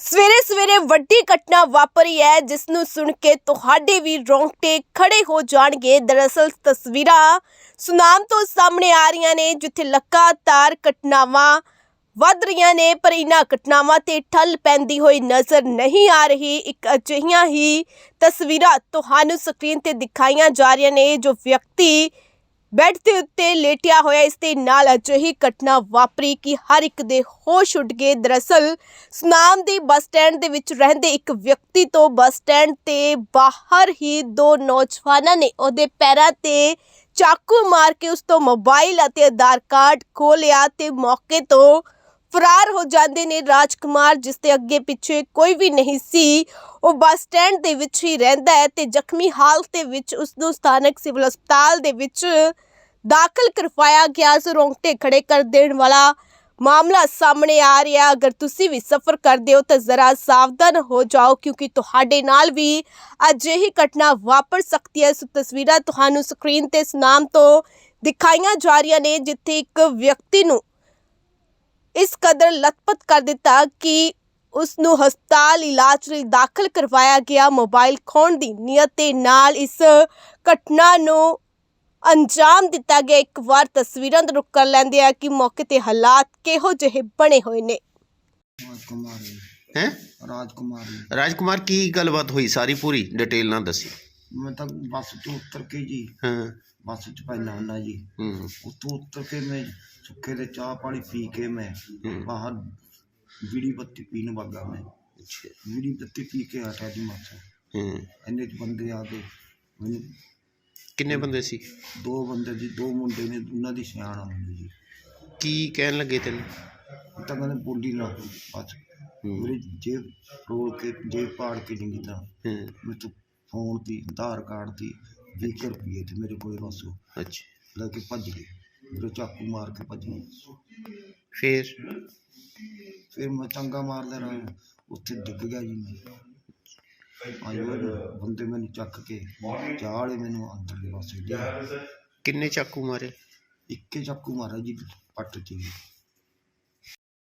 ਸਵੇਰੇ ਸਵੇਰੇ ਵੱਡੀ ਘਟਨਾ ਵਾਪਰੀ ਹੈ ਜਿਸ ਨੂੰ ਸੁਣ ਕੇ ਤੁਹਾਡੇ ਵੀ ਰੋਂਗਟੇ ਖੜੇ ਹੋ ਜਾਣਗੇ। ਦਰਅਸਲ ਤਸਵੀਰਾਂ ਸੁਨਾਮ ਤੋਂ ਸਾਹਮਣੇ ਆ ਰਹੀਆਂ ਨੇ, ਜਿੱਥੇ ਲਗਾਤਾਰ ਘਟਨਾਵਾਂ ਵੱਧ ਰਹੀਆਂ ਨੇ, ਪਰ ਇਹਨਾਂ ਘਟਨਾਵਾਂ ਤੇ ਠੱਲ ਪੈਂਦੀ ਹੋਈ ਨਜ਼ਰ ਨਹੀਂ ਆ ਰਹੀ। ਇੱਕ ਅਜਿਹੀਆਂ ਹੀ ਤਸਵੀਰਾਂ ਤੁਹਾਨੂੰ ਸਕਰੀਨ ਤੇ ਦਿਖਾਈਆਂ ਜਾ ਰਹੀਆਂ ਨੇ, ਜੋ ਵਿਅਕਤੀ ਬੈੱਡ ਦੇ ਉੱਤੇ ਲੇਟਿਆ ਹੋਇਆ ਇਸ ਦੇ ਨਾਲ ਅਜਿਹੀ ਘਟਨਾ ਵਾਪਰੀ ਕਿ ਹਰ ਇੱਕ ਦੇ ਹੋਸ਼ ਉੱਡ ਗਏ। ਦਰਅਸਲ, ਸੁਨਾਮ ਦੀ ਬੱਸ ਸਟੈਂਡ ਦੇ ਵਿੱਚ ਰਹਿੰਦੇ ਇੱਕ ਵਿਅਕਤੀ ਤੋਂ ਬੱਸ ਸਟੈਂਡ ਤੇ ਬਾਹਰ ਹੀ ਦੋ ਨੌਜਵਾਨਾਂ ਨੇ ਉਹਦੇ ਪੈਰਾਂ ਤੇ ਚਾਕੂ ਮਾਰ ਕੇ ਉਸ ਤੋਂ ਮੋਬਾਈਲ ਅਤੇ ਆਧਾਰ ਕਾਰਡ ਖੋਹ ਲਿਆ ਤੇ ਮੌਕੇ ਤੋਂ ਫਰਾਰ ਹੋ ਜਾਂਦੇ ਨੇ ਰਾਜਕੁਮਾਰ, ਜਿਸ ਦੇ ਅੱਗੇ ਪਿੱਛੇ ਕੋਈ ਵੀ ਨਹੀਂ ਸੀ। ਉਹ ਬੱਸ ਸਟੈਂਡ ਦੇ ਵਿੱਚ ਹੀ ਰਹਿੰਦਾ ਹੈ ਤੇ ਜ਼ਖਮੀ ਹਾਲਤ ਦੇ ਵਿੱਚ ਉਸ ਨੂੰ ਸਥਾਨਕ ਸਿਵਲ ਹਸਪਤਾਲ ਦੇ ਵਿੱਚ ਦਾਖਲ ਕਰਵਾਇਆ ਗਿਆ। ਸੋ ਰੋਂਗਟੇ ਖੜੇ ਕਰ ਦੇਣ ਵਾਲਾ ਮਾਮਲਾ ਸਾਹਮਣੇ ਆ ਰਿਹਾ। ਅਗਰ ਤੁਸੀਂ ਵੀ ਸਫਰ ਕਰਦੇ ਹੋ ਤਾਂ ਜ਼ਰਾ ਸਾਵਧਾਨ ਹੋ ਜਾਓ, ਕਿਉਂਕਿ ਤੁਹਾਡੇ ਨਾਲ ਵੀ ਅਜਿਹੀ ਘਟਨਾ ਵਾਪਰ ਸਕਦੀ ਹੈ। ਸੋ ਤਸਵੀਰਾਂ ਤੁਹਾਨੂੰ ਸਕਰੀਨ ਤੇ ਸੁਨਾਮ ਤੋਂ ਦਿਖਾਈਆਂ ਜਾ ਰਹੀਆਂ ਨੇ, ਜਿੱਥੇ ਇੱਕ ਵਿਅਕਤੀ ਨੂੰ ਇਸ ਕਦਰ ਲਤਪਤ ਕਰ ਦਿੱਤਾ ਕਿ ਉਸ ਨੂੰ ਹਸਪਤਾਲ ਇਲਾਜ ਲਈ ਦਾਖਲ ਕਰਵਾਇਆ ਗਿਆ। ਮੋਬਾਈਲ ਖੋਣ ਦੀ ਨੀਅਤ ਦੇ ਨਾਲ ਇਸ ਘਟਨਾ ਨੂੰ ਅੰਜਾਮ ਦਿੱਤਾ ਗਿਆ। ਇੱਕ ਵਾਰ ਤਸਵੀਰਾਂ ਦਾ ਰੁਕ ਕਰ ਲੈਂਦੇ ਆ ਕਿ ਮੌਕੇ ਤੇ ਹਾਲਾਤ ਕਿਹੋ ਜਿਹੇ ਬਣੇ ਹੋਏ ਨੇ। ਰਾਜਕੁਮਾਰੀ ਹੈ? ਰਾਜਕੁਮਾਰੀ ਰਾਜਕੁਮਾਰ ਕੀ ਗੱਲਬਾਤ ਹੋਈ? ਸਾਰੀ ਪੂਰੀ ਡਿਟੇਲ ਨਾਲ ਦੱਸੀ। ਮੈਂ ਤਾਂ ਬੱਸ ਤੋਂ ਉਤਰ ਕੇ ਜੀ। ਹਾਂ। ਬੱਸ ਚ ਪੈਣਾ ਹੁੰਦਾ ਜੀ। ਹੂੰ। ਉੱਤੋਂ ਉਤਰ ਕੇ ਮੈਂ ਸੁੱਕੇ ਦੇ ਚਾਹ ਪਾਣੀ ਪੀ ਕੇ ਮੈਂ ਹੂੰ। ਬਾਹਰ ਬੀੜੀ ਬੱਤੀ ਪੀਣ ਲੱਗਾ ਮੈਂ। ਅੱਛਾ। ਬੀੜੀ ਬੱਤੀ ਪੀ ਕੇ ਹਟਿਆ ਜੀ ਮਾਸਾ ਹੂੰ। ਇੰਨੇ ਚ ਬੰਦੇ ਆ ਗਏ। ਮੈਨੂੰ ਕਿੰਨੇ ਬੰਦੇ ਸੀ? ਦੋ ਬੰਦੇ ਜੀ ਦੋ ਮੁੰਡੇ ਨੇ ਉਹਨਾਂ ਦੀ ਸਿਆਣਾ ਹੁੰਦੀ ਜੀ। ਕੀ ਕਹਿਣ ਲੱਗੇ ਤੈਨੂੰ? ਉਹ ਤਾਂ ਕਹਿੰਦੇ ਬੋਲੀ ਨਾ ਬਸ। ਹੂੰ। ਮੇਰੀ ਜੇਬ ਰੋਲ ਕੇ ਜੇਬ ਪਾੜ ਕੇ ਜਿੰਗੀ ਤਾਂ ਹੂੰ। ਮੈਂ ਤੂੰ ਫੋਨ ਦੀ ਆਧਾਰ ਕਾਰਡ ਦੀ 20 ਰੁਪਏ ਤੇ ਮੇਰੇ ਕੋਲ ਬਸ ਉਹ। ਅੱਛਾ। ਲੈ ਕੇ ਭੱਜ ਗਏ। ਮੇਰੇ ਚਾਕੂ ਮਾਰ ਕੇ ਭੱਜ ਗਏ। ਫੇਰ? ਫਿਰ ਮੈਂ ਚੰਗਾ ਮਾਰਦਾ ਰਹਾ। ਉੱਥੇ ਡਿੱਗ ਗਿਆ ਜੀ ਮੈਂ। ਆਇਓ ਬੰਦੇ ਮੈਨੂੰ ਚੱਕ ਕੇ ਚਾਲੇ ਮੈਨੂੰ ਅੰਦਰਲੇ ਪਾਸੇ ਲਿਆ। ਕਿੰਨੇ ਚਾਕੂ ਮਾਰੇ? ਇੱਕੇ ਚਾਕੂ ਮਾਰਿਆ ਜੀ ਪੱਟ ਚ ਜੀ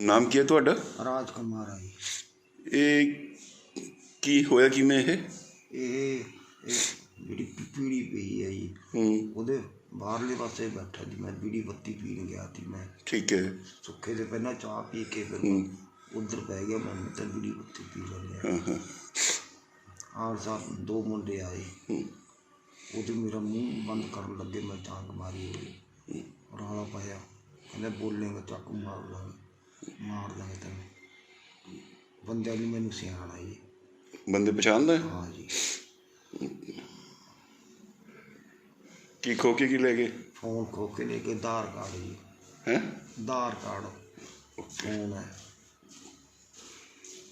ਨਾਮ ਕੀ ਹੈ ਤੁਹਾਡਾ? ਰਾਜ ਕੁਮਾਰ ਆ ਜੀ। ਇਹ ਕੀ ਹੋਇਆ ਕਿਵੇਂ ਇਹ? ਇਹ ਇਹ ਜਿਹੜੀ ਪੀੜੀ ਪਈ ਹੈ ਜੀ ਹੂੰ। ਉਹਦੇ ਬਾਹਰਲੇ ਪਾਸੇ ਬੈਠਾ ਜੀ ਮੈਂ ਬੀੜੀ ਬੱਤੀ ਪੀਣ ਗਿਆ ਸੀ ਮੈਂ। ਠੀਕ ਹੈ। ਸੁੱਖੇ ਦੇ ਪਹਿਲਾਂ ਚਾਹ ਪੀ ਕੇ ਫਿਰ ਹੂੰ। ਉਧਰ ਪੈ ਗਿਆ ਮੈਂ ਤਾਂ ਬੀੜੀ ਬੱਤੀ ਪੀ ਲਿਆ ਹਾਂ ਹਾਂ। ਆਰ ਸਾਹਿਬ ਦੋ ਮੁੰਡੇ ਆਏ। ਹੂੰ, ਉਹਦੇ ਮੇਰਾ ਮੂੰਹ ਬੰਦ ਕਰਨ ਲੱਗੇ ਮੈਂ ਚਾਂਕ ਮਾਰੀ ਹੋਈ। ਰੌਲਾ ਪਾਇਆ। ਕਹਿੰਦੇ ਬੋਲੇਗਾ ਚਾਕੂ ਮਾਰ ਲਾਂਗੇ ਮਾਰ ਦਾਂਗੇ ਤੈਨੂੰ। ਬੰਦਿਆਂ ਨੇ ਮੈਨੂੰ ਸਿਆਣਾ ਜੀ ਬੰਦੇ ਪਛਾਣਦਾ? ਹੈ? ਹਾਂ ਜੀ। ਕੀ ਖੋ ਕੇ ਕੀ ਲੈ ਗਏ? ਫੋਨ ਖੋ ਕੇ ਲੈ ਕੇ ਆਧਾਰ ਕਾਰਡ ਜੀ। ਹੈ? ਆਧਾਰ ਕਾਰਡ। ਫੋਨ ਹੈ।